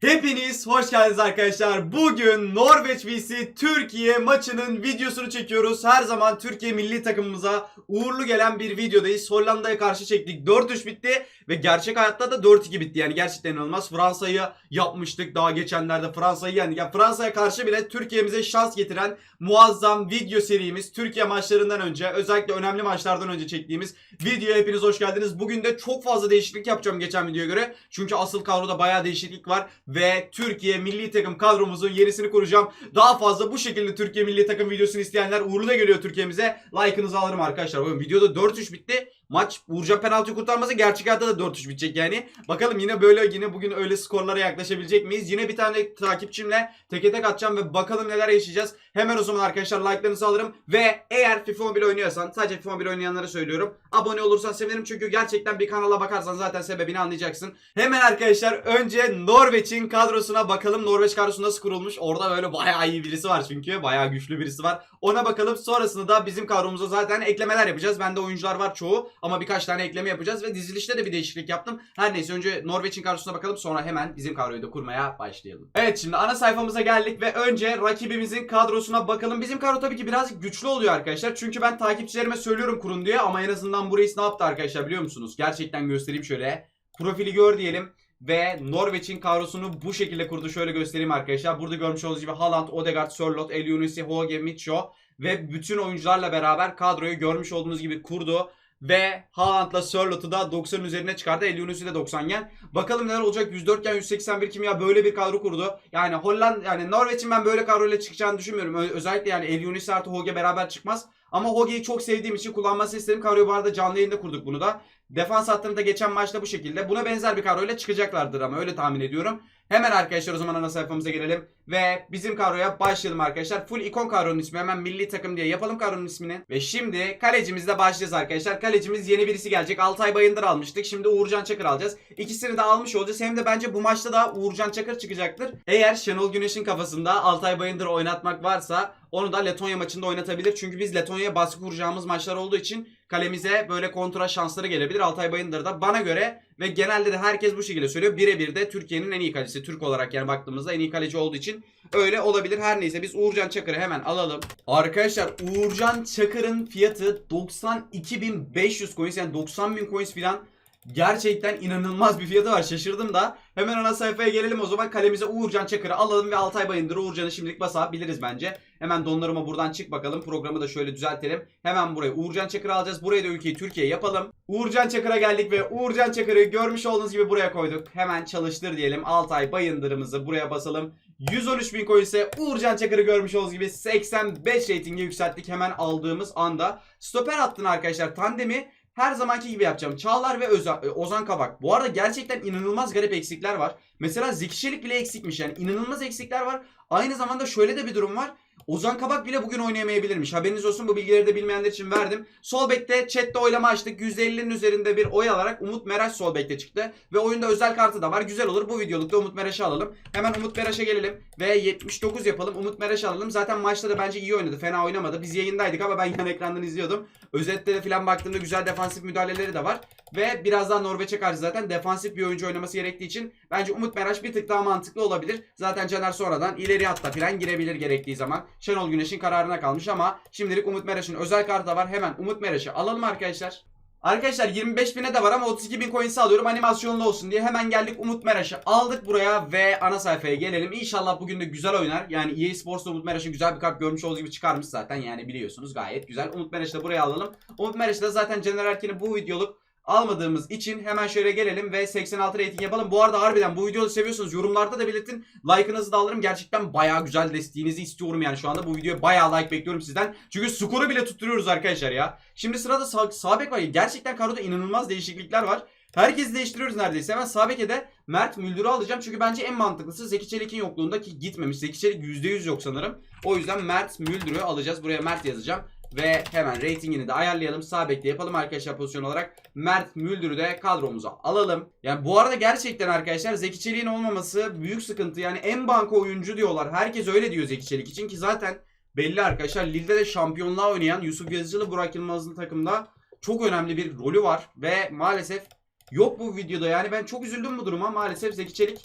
He Hepiniz hoş geldiniz arkadaşlar. Bugün Norveç vs Türkiye maçının videosunu çekiyoruz. Her zaman Türkiye milli takımımıza uğurlu gelen bir videodayız. Hollanda'ya karşı çektik. 4-3 bitti ve gerçek hayatta da 4-2 bitti. Yani gerçekten inanılmaz. Fransa'yı yapmıştık daha geçenlerde. Fransa'yı yendik. Yani Fransa'ya karşı bile Türkiye'mize şans getiren muazzam video serimiz. Türkiye maçlarından önce özellikle önemli maçlardan önce çektiğimiz videoya hepiniz hoş geldiniz. Bugün de çok fazla değişiklik yapacağım geçen videoya göre. Çünkü asıl kadroda bayağı değişiklik var ve Türkiye milli takım kadromuzun yenisini kuracağım. Daha fazla bu şekilde Türkiye milli takım videosunu isteyenler uğurlu da geliyor Türkiye'mize. Like'ınızı alırım arkadaşlar. Bakın videoda 4-3 bitti. Maç Uğurcan penaltı kurtarması gerçek hayatta da 4-3 bitecek yani. Bakalım yine böyle yine bugün öyle skorlara yaklaşabilecek miyiz? Yine bir tane takipçimle teke tek atacağım ve bakalım neler yaşayacağız. Hemen o zaman arkadaşlar like'larınızı alırım. Ve eğer FIFA 11 oynuyorsan sadece FIFA 11 oynayanlara söylüyorum. Abone olursan sevinirim çünkü gerçekten bir kanala bakarsan zaten sebebini anlayacaksın. Hemen arkadaşlar önce Norveç'in kadrosuna bakalım. Norveç kadrosu nasıl kurulmuş? Orada böyle bayağı iyi birisi var çünkü. Bayağı güçlü birisi var. Ona bakalım. Sonrasında da bizim kadromuza zaten eklemeler yapacağız. Bende oyuncular var çoğu. Ama birkaç tane ekleme yapacağız ve dizilişte de bir değişiklik yaptım. Her neyse önce Norveç'in kadrosuna bakalım. Sonra hemen bizim kadroyu da kurmaya başlayalım. Evet şimdi ana sayfamıza geldik ve önce rakibimizin kadrosuna bakalım. Bizim kadro tabii ki biraz güçlü oluyor arkadaşlar. Çünkü ben takipçilerime söylüyorum kurun diye. Ama en azından bu reis ne yaptı arkadaşlar biliyor musunuz? Gerçekten göstereyim şöyle. Profili gör diyelim. Ve Norveç'in kadrosunu bu şekilde kurdu. Şöyle göstereyim arkadaşlar. Burada görmüş olduğunuz gibi Haaland, Odegaard, Sörloth, Elionisi, Hoge, Mitcho ve bütün oyuncularla beraber kadroyu görmüş olduğunuz gibi kurdu. Ve Haaland'la Sörloth'u da 90 üzerine çıkardı. Elionisi de 90 gen. Bakalım neler olacak. 104 gen 181 kim ya böyle bir kadro kurdu. Yani Hollanda yani Norveç'in ben böyle kadroyla çıkacağını düşünmüyorum. Ö- özellikle yani Elionisi artı Hoge beraber çıkmaz. Ama Hoge'yi çok sevdiğim için kullanması istedim. Kadroyu bu arada canlı yayında kurduk bunu da. Defans hattını da geçen maçta bu şekilde. Buna benzer bir kadroyla çıkacaklardır ama öyle tahmin ediyorum. Hemen arkadaşlar o zaman ana sayfamıza gelelim. Ve bizim kadroya başlayalım arkadaşlar. Full ikon kadronun ismi. Hemen milli takım diye yapalım kadronun ismini. Ve şimdi kalecimizle başlayacağız arkadaşlar. Kalecimiz yeni birisi gelecek. Altay Bayındır almıştık. Şimdi Uğurcan Çakır alacağız. İkisini de almış olacağız. Hem de bence bu maçta da Uğurcan Çakır çıkacaktır. Eğer Şenol Güneş'in kafasında Altay Bayındır oynatmak varsa onu da Letonya maçında oynatabilir. Çünkü biz Letonya'ya baskı kuracağımız maçlar olduğu için kalemize böyle kontra şansları gelebilir. Altay Bayındır da bana göre ve genelde de herkes bu şekilde söylüyor. Birebir de Türkiye'nin en iyi kalecisi. Türk olarak yani baktığımızda en iyi kaleci olduğu için öyle olabilir. Her neyse biz Uğurcan Çakır'ı hemen alalım. Arkadaşlar Uğurcan Çakır'ın fiyatı 92.500 coins yani 90.000 coins filan. Gerçekten inanılmaz bir fiyatı var. Şaşırdım da. Hemen ana sayfaya gelelim o zaman. Kalemize Uğurcan Çakır'ı alalım ve Altay Bayındır'ı Uğurcan'ı şimdilik basabiliriz bence. Hemen donlarıma buradan çık bakalım. Programı da şöyle düzeltelim. Hemen buraya Uğurcan Çakır'ı alacağız. Buraya da ülkeyi Türkiye yapalım. Uğurcan Çakır'a geldik ve Uğurcan Çakır'ı görmüş olduğunuz gibi buraya koyduk. Hemen çalıştır diyelim. Altay Bayındır'ımızı buraya basalım. 113 bin coin ise Uğurcan Çakır'ı görmüş olduğunuz gibi 85 reytinge yükselttik hemen aldığımız anda. Stoper hattını arkadaşlar tandemi her zamanki gibi yapacağım. Çağlar ve Öza- e, Ozan Kabak. Bu arada gerçekten inanılmaz garip eksikler var. Mesela Zeki Çelik bile eksikmiş yani. inanılmaz eksikler var. Aynı zamanda şöyle de bir durum var. Ozan Kabak bile bugün oynayamayabilirmiş. Haberiniz olsun bu bilgileri de bilmeyenler için verdim. Sol bekte chatte oylama açtık. %50'nin üzerinde bir oy alarak Umut Meraş sol bekte çıktı. Ve oyunda özel kartı da var. Güzel olur. Bu videolukta Umut Meraş'ı alalım. Hemen Umut Meraş'a gelelim. Ve 79 yapalım. Umut Meraş'ı alalım. Zaten maçta da bence iyi oynadı. Fena oynamadı. Biz yayındaydık ama ben yan ekrandan izliyordum. Özetlere falan baktığımda güzel defansif müdahaleleri de var. Ve biraz daha Norveç'e karşı zaten defansif bir oyuncu oynaması gerektiği için bence Umut Meraş bir tık daha mantıklı olabilir. Zaten Caner sonradan ileri hatta falan girebilir gerektiği zaman. Şenol Güneş'in kararına kalmış ama şimdilik Umut Meraş'ın özel kartı da var. Hemen Umut Meraş'ı alalım arkadaşlar. Arkadaşlar 25 bine de var ama 32 bin coins alıyorum animasyonlu olsun diye hemen geldik Umut Meraş'ı aldık buraya ve ana sayfaya gelelim. İnşallah bugün de güzel oynar. Yani EA Sports'ta Umut Meraş'ın güzel bir kart görmüş olduğu gibi çıkarmış zaten yani biliyorsunuz gayet güzel. Umut Meraş'ı da buraya alalım. Umut Meraş'ı da zaten Caner Erkin'i bu videoluk almadığımız için hemen şöyle gelelim ve 86 rating yapalım. Bu arada harbiden bu videoyu seviyorsanız yorumlarda da belirtin. Like'ınızı da alırım. Gerçekten bayağı güzel desteğinizi istiyorum yani şu anda. Bu videoya bayağı like bekliyorum sizden. Çünkü skoru bile tutturuyoruz arkadaşlar ya. Şimdi sırada sağ, sağ bek var. Gerçekten kadroda inanılmaz değişiklikler var. Herkesi değiştiriyoruz neredeyse. Hemen sağ de Mert Müldür'ü alacağım. Çünkü bence en mantıklısı Zeki Çelik'in yokluğunda ki gitmemiş. Zeki Çelik %100 yok sanırım. O yüzden Mert Müldür'ü alacağız. Buraya Mert yazacağım. Ve hemen ratingini de ayarlayalım. Sağ bekte yapalım arkadaşlar pozisyon olarak. Mert Müldür'ü de kadromuza alalım. Yani bu arada gerçekten arkadaşlar Zeki Çelik'in olmaması büyük sıkıntı. Yani en banka oyuncu diyorlar. Herkes öyle diyor Zeki Çelik için ki zaten belli arkadaşlar. Lille'de de şampiyonluğa oynayan Yusuf Yazıcılı Burak Yılmaz'ın takımda çok önemli bir rolü var. Ve maalesef yok bu videoda. Yani ben çok üzüldüm bu duruma. Maalesef Zeki Çelik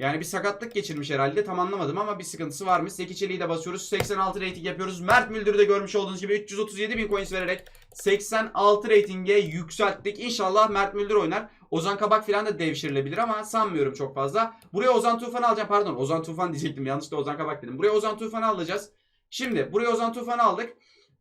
Yani bir sakatlık geçirmiş herhalde. Tam anlamadım ama bir sıkıntısı varmış. Zeki Çelik'i de basıyoruz. 86 rating yapıyoruz. Mert Müldür'ü de görmüş olduğunuz gibi 337 bin coins vererek 86 ratinge yükselttik. İnşallah Mert Müldür oynar. Ozan Kabak falan da devşirilebilir ama sanmıyorum çok fazla. Buraya Ozan Tufan'ı alacağım. Pardon Ozan Tufan diyecektim. Yanlışlıkla Ozan Kabak dedim. Buraya Ozan Tufan'ı alacağız. Şimdi buraya Ozan Tufan'ı aldık.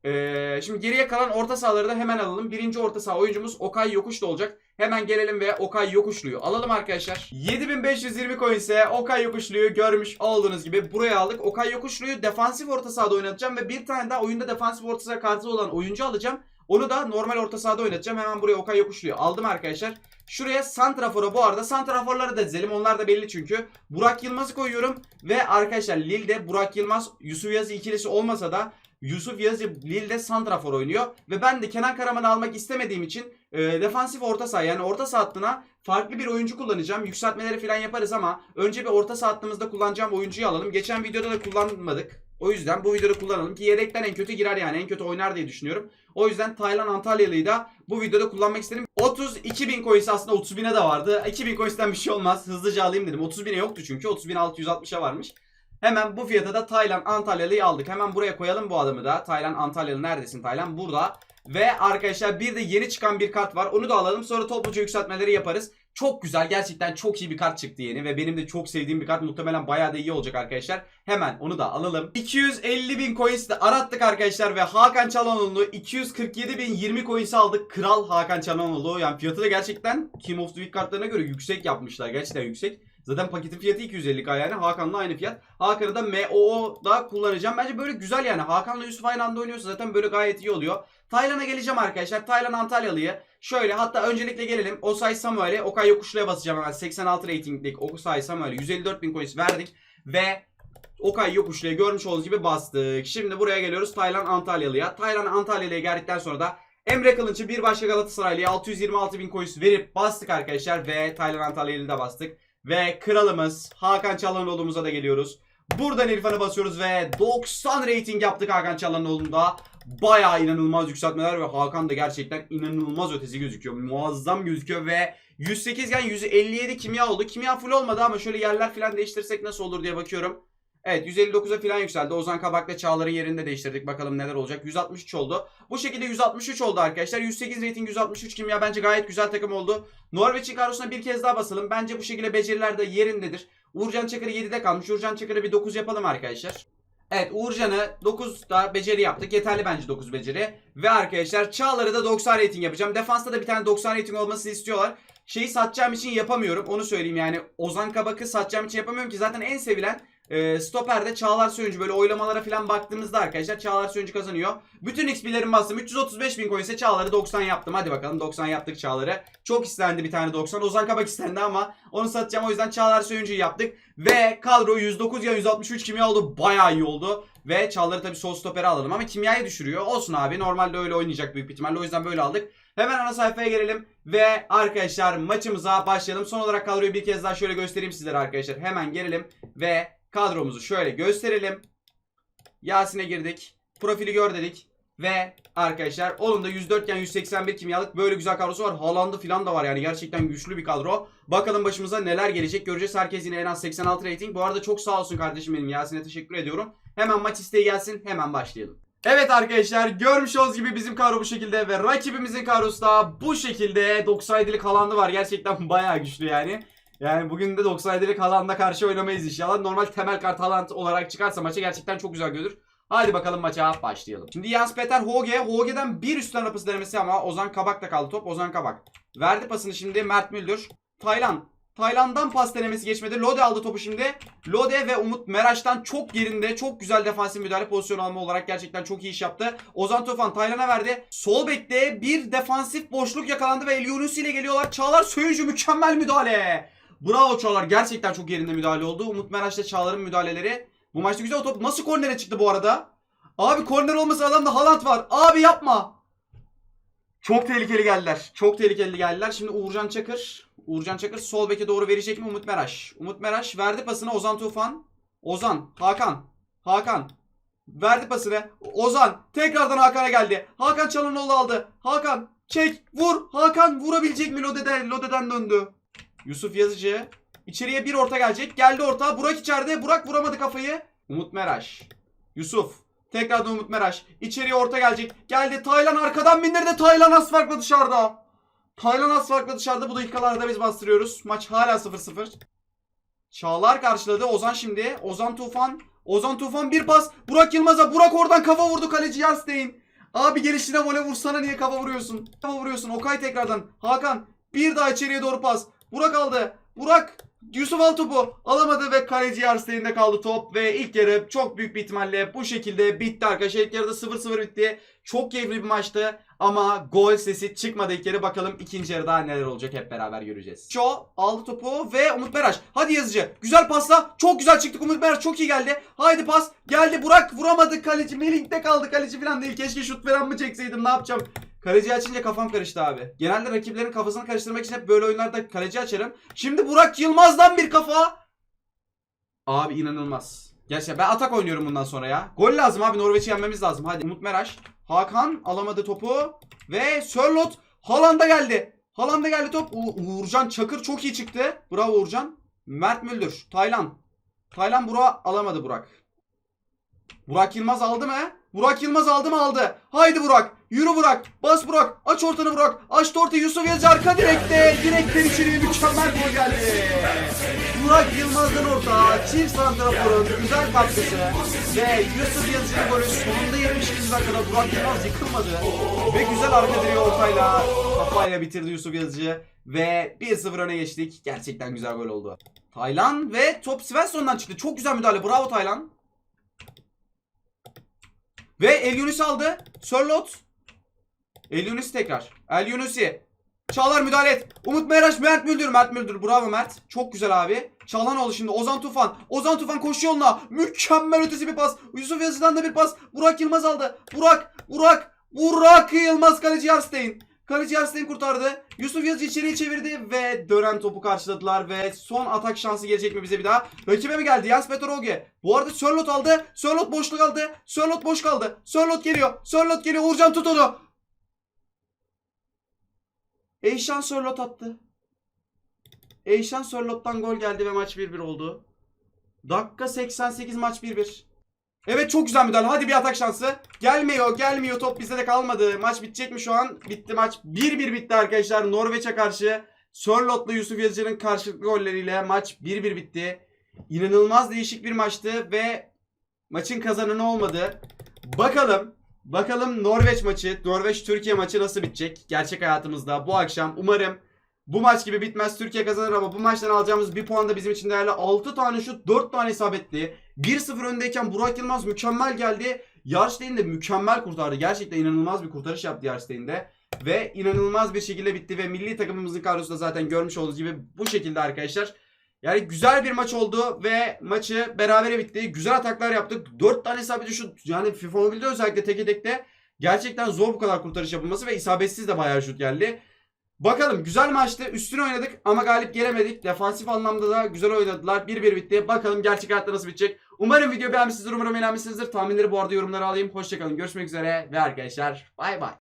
Ee, şimdi geriye kalan orta sahaları da hemen alalım. Birinci orta saha oyuncumuz Okay Yokuşlu olacak. Hemen gelelim ve Okay Yokuşlu'yu alalım arkadaşlar. 7520 coin ise Okay Yokuşlu'yu görmüş olduğunuz gibi buraya aldık. Okay Yokuşlu'yu defansif orta sahada oynatacağım ve bir tane daha oyunda defansif orta saha kartı olan oyuncu alacağım. Onu da normal orta sahada oynatacağım. Hemen buraya Okay Yokuşlu'yu aldım arkadaşlar. Şuraya Santrafor'a bu arada Santrafor'ları da dizelim. Onlar da belli çünkü. Burak Yılmaz'ı koyuyorum. Ve arkadaşlar Lille'de Burak Yılmaz, Yusuf Yazı ikilisi olmasa da Yusuf Yazı Lille'de Santrafor oynuyor. Ve ben de Kenan Karaman'ı almak istemediğim için e, defansif orta saha yani orta saha hattına farklı bir oyuncu kullanacağım. Yükseltmeleri falan yaparız ama önce bir orta saha hattımızda kullanacağım oyuncuyu alalım. Geçen videoda da kullanmadık. O yüzden bu videoda kullanalım ki yedekten en kötü girer yani en kötü oynar diye düşünüyorum. O yüzden Taylan Antalyalı'yı da bu videoda kullanmak istedim. 32 bin coins aslında 30 bine de vardı. 2000 coins'ten bir şey olmaz. Hızlıca alayım dedim. 30 bine yoktu çünkü. 30 bin 660'a varmış. Hemen bu fiyata da Taylan Antalyalı'yı aldık. Hemen buraya koyalım bu adamı da. Taylan Antalyalı neredesin Taylan? Burada. Ve arkadaşlar bir de yeni çıkan bir kart var. Onu da alalım. Sonra topluca yükseltmeleri yaparız. Çok güzel. Gerçekten çok iyi bir kart çıktı yeni. Ve benim de çok sevdiğim bir kart. Muhtemelen bayağı da iyi olacak arkadaşlar. Hemen onu da alalım. 250 bin coins de arattık arkadaşlar. Ve Hakan Çalhanoğlu 247 bin 20 coins aldık. Kral Hakan Çalhanoğlu. Yani fiyatı da gerçekten King of the Week kartlarına göre yüksek yapmışlar. Gerçekten yüksek. Zaten paketin fiyatı 250k yani. Hakan'la aynı fiyat. Hakan'ı da MOO'da kullanacağım. Bence böyle güzel yani. Hakan'la Yusuf aynı anda oynuyorsa zaten böyle gayet iyi oluyor. Taylan'a geleceğim arkadaşlar. Taylan Antalyalı'yı. Şöyle hatta öncelikle gelelim. Osay Samuel'e Okay Yokuşlu'ya basacağım hemen. 86 ratinglik Osay Samuel'e 154 bin coins verdik. Ve Okay Yokuşlu'ya görmüş olduğunuz gibi bastık. Şimdi buraya geliyoruz Taylan Antalyalı'ya. Taylan Antalyalı'ya geldikten sonra da Emre Kılınç'ı bir başka Galatasaraylı'ya 626 bin coins verip bastık arkadaşlar. Ve Taylan Antalyalı'yı da bastık. Ve kralımız Hakan Çalhanoğlu'muza da geliyoruz. Buradan İrfan'a basıyoruz ve 90 rating yaptık Hakan Çalhanoğlu'nda. Bayağı inanılmaz yükseltmeler ve Hakan da gerçekten inanılmaz ötesi gözüküyor. Muazzam gözüküyor ve 108 gen 157 kimya oldu. Kimya full olmadı ama şöyle yerler falan değiştirsek nasıl olur diye bakıyorum. Evet 159'a falan yükseldi. Ozan Kabak'la Çağlar'ın yerinde değiştirdik. Bakalım neler olacak. 163 oldu. Bu şekilde 163 oldu arkadaşlar. 108 rating 163 kimya bence gayet güzel takım oldu. Norveç'in kadrosuna bir kez daha basalım. Bence bu şekilde beceriler de yerindedir. Uğurcan Çakır'ı 7'de kalmış. Uğurcan Çakır'ı bir 9 yapalım arkadaşlar. Evet Uğurcan'ı 9'da beceri yaptık. Yeterli bence 9 beceri. Ve arkadaşlar Çağlar'ı da 90 rating yapacağım. Defansta da bir tane 90 rating olmasını istiyorlar. Şeyi satacağım için yapamıyorum. Onu söyleyeyim yani. Ozan Kabak'ı satacağım için yapamıyorum ki zaten en sevilen e, stoperde Çağlar Söyüncü böyle oylamalara falan baktığımızda arkadaşlar Çağlar Söyüncü kazanıyor. Bütün XP'lerimi bastım. 335 bin coin ise Çağlar'ı 90 yaptım. Hadi bakalım 90 yaptık Çağlar'ı. Çok istendi bir tane 90. Ozan Kabak istendi ama onu satacağım. O yüzden Çağlar Söyüncü'yü yaptık. Ve kadro 109 ya 163 kimya oldu. Bayağı iyi oldu. Ve Çağlar'ı tabii sol stopere alalım ama kimyayı düşürüyor. Olsun abi normalde öyle oynayacak büyük ihtimalle. O yüzden böyle aldık. Hemen ana sayfaya gelelim ve arkadaşlar maçımıza başlayalım. Son olarak kadroyu bir kez daha şöyle göstereyim sizlere arkadaşlar. Hemen gelelim ve kadromuzu şöyle gösterelim. Yasin'e girdik. Profili gör dedik. Ve arkadaşlar onun da 104 iken 181 kimyalık böyle güzel kadrosu var. Haaland'ı falan da var yani gerçekten güçlü bir kadro. Bakalım başımıza neler gelecek göreceğiz. Herkes yine en az 86 rating. Bu arada çok sağ olsun kardeşim benim Yasin'e teşekkür ediyorum. Hemen maç isteği gelsin hemen başlayalım. Evet arkadaşlar görmüş olduğunuz gibi bizim kadro bu şekilde ve rakibimizin kadrosu da bu şekilde 97'lik Haaland'ı var. Gerçekten bayağı güçlü yani. Yani bugün de 97'lik Haaland'a karşı oynamayız inşallah. Normal temel kart Haaland olarak çıkarsa maça gerçekten çok güzel görür. Hadi bakalım maça başlayalım. Şimdi Jens Peter Hoge. Hoge'den bir üstten rapısı denemesi ama Ozan Kabak'ta kaldı top. Ozan Kabak. Verdi pasını şimdi Mert Müldür. Taylan. Taylan'dan pas denemesi geçmedi. Lode aldı topu şimdi. Lode ve Umut Meraş'tan çok yerinde, çok güzel defansif müdahale pozisyon alma olarak gerçekten çok iyi iş yaptı. Ozan Tufan Taylan'a verdi. Sol bekte bir defansif boşluk yakalandı ve El ile geliyorlar. Çağlar Söyüncü mükemmel müdahale. Bravo Çağlar. Gerçekten çok yerinde müdahale oldu. Umut Meraş'la Çağlar'ın müdahaleleri. Bu maçta güzel o top. Nasıl kornere çıktı bu arada? Abi korner olmasa adamda Haaland var. Abi yapma. Çok tehlikeli geldiler. Çok tehlikeli geldiler. Şimdi Uğurcan Çakır. Uğurcan Çakır sol beke doğru verecek mi Umut Meraş? Umut Meraş verdi pasını Ozan Tufan. Ozan, Hakan. Hakan. Verdi pasını. Ozan tekrardan Hakan'a geldi. Hakan Çalhanoğlu aldı. Hakan çek vur. Hakan vurabilecek mi Lode'den? Lode'den döndü. Yusuf Yazıcı. İçeriye bir orta gelecek. Geldi orta. Burak içeride. Burak vuramadı kafayı. Umut Meraş. Yusuf. Tekrardan Umut Meraş. İçeriye orta gelecek. Geldi. Taylan arkadan bindirdi. Taylan az farklı dışarıda. Taylan az farklı dışarıda. Bu dakikalarda biz bastırıyoruz. Maç hala 0-0. Çağlar karşıladı. Ozan şimdi. Ozan Tufan. Ozan Tufan bir pas. Burak Yılmaz'a. Burak oradan kafa vurdu kaleci Yarstein. Abi gelişine vole vursana niye kafa vuruyorsun? Kafa vuruyorsun. Okay tekrardan. Hakan. Bir daha içeriye doğru pas. Burak aldı. Burak. Yusuf al topu. Alamadı ve kaleci Yarstein'de kaldı top. Ve ilk yarı çok büyük bir ihtimalle bu şekilde bitti arkadaşlar. İlk yarıda 0-0 bitti. Çok keyifli bir maçtı. Ama gol sesi çıkmadı ilk yarı. Bakalım ikinci yarıda neler olacak hep beraber göreceğiz. Şo aldı topu ve Umut Meraş. Hadi yazıcı. Güzel pasla. Çok güzel çıktık. Umut Meraş çok iyi geldi. Haydi pas. Geldi Burak. Vuramadı kaleci. Melink'te kaldı. Kaleci falan değil. Keşke şut falan mı çekseydim. Ne yapacağım? Kaleci açınca kafam karıştı abi. Genelde rakiplerin kafasını karıştırmak için hep böyle oyunlarda kaleci açarım. Şimdi Burak Yılmaz'dan bir kafa. Abi inanılmaz. Gerçekten ben atak oynuyorum bundan sonra ya. Gol lazım abi Norveç'i yenmemiz lazım. Hadi Umut Meraş. Hakan alamadı topu. Ve Sörlot Haaland'a geldi. Haaland'a geldi top. U- Uğurcan Çakır çok iyi çıktı. Bravo Uğurcan. Mert Müldür. Taylan. Taylan Burak alamadı Burak. Burak Yılmaz aldı mı? Burak Yılmaz aldı mı aldı. Haydi Burak. Yürü Burak. Bas Burak. Aç ortanı Burak. Aç orta Yusuf Yazıcı arka direkte. Direkten içeriye mükemmel gol geldi. Burak Yılmaz'dan orta. Çift santraforun güzel katkısı. Ve Yusuf Yazıcı'nın golü sonunda 72. dakikada Burak Yılmaz yıkılmadı. Ve güzel arka direği ortayla kafayla bitirdi Yusuf Yazıcı. Ve 1-0 öne geçtik. Gerçekten güzel gol oldu. Taylan ve top Svensson'dan çıktı. Çok güzel müdahale. Bravo Taylan. Ve El Yunus aldı. Sörlot. El Yunus tekrar. El Yunus'i. Çağlar müdahale et. Umut Meraş, Mert Müldür. Mert Müldür. Bravo Mert. Çok güzel abi. Çağlanoğlu şimdi. Ozan Tufan. Ozan Tufan koşu yoluna. Mükemmel ötesi bir pas. Yusuf Yazıcı'dan da bir pas. Burak Yılmaz aldı. Burak. Burak. Burak Yılmaz kaleci Yarstein. Kaleci Yarstein kurtardı. Yusuf Yazıcı içeriye çevirdi ve dönen topu karşıladılar ve son atak şansı gelecek mi bize bir daha? Rakibe mi geldi? Jens Peter Oge. Bu arada Sörlot aldı. Sörlot boşluk aldı. Sörlot boş kaldı. Sörlot geliyor. Sörlot geliyor. Uğurcan tut onu. Eyşan Sörlot attı. Eyşan Sörlot'tan gol geldi ve maç 1-1 oldu. Dakika 88 maç 1-1. Evet çok güzel müdahale. Hadi bir atak şansı. Gelmiyor gelmiyor. Top bizde de kalmadı. Maç bitecek mi şu an? Bitti maç. 1-1 bitti arkadaşlar. Norveç'e karşı. Sörlot'la Yusuf Yazıcı'nın karşılıklı golleriyle maç 1-1 bitti. İnanılmaz değişik bir maçtı ve maçın kazananı olmadı. Bakalım Bakalım Norveç maçı, Norveç-Türkiye maçı nasıl bitecek gerçek hayatımızda bu akşam. Umarım bu maç gibi bitmez Türkiye kazanır ama bu maçtan alacağımız bir puan da bizim için değerli. 6 tane şut, 4 tane isabetli. 1-0 öndeyken Burak Yılmaz mükemmel geldi. Yarşteyn de mükemmel kurtardı. Gerçekten inanılmaz bir kurtarış yaptı Yarşteyn'de. Ve inanılmaz bir şekilde bitti ve milli takımımızın kadrosu da zaten görmüş olduğunuz gibi bu şekilde arkadaşlar. Yani güzel bir maç oldu ve maçı berabere bitti. Güzel ataklar yaptık. 4 tane isabetli şut. Yani FIFA Mobile'de özellikle teke tekte gerçekten zor bu kadar kurtarış yapılması ve isabetsiz de bayağı şut geldi. Bakalım güzel maçtı. Üstüne oynadık ama galip gelemedik. Defansif anlamda da güzel oynadılar. 1-1 bitti. Bakalım gerçek hayatta nasıl bitecek. Umarım video beğenmişsinizdir. Umarım eğlenmişsinizdir. Tahminleri bu arada yorumlara alayım. Hoşçakalın. Görüşmek üzere ve arkadaşlar bay bay.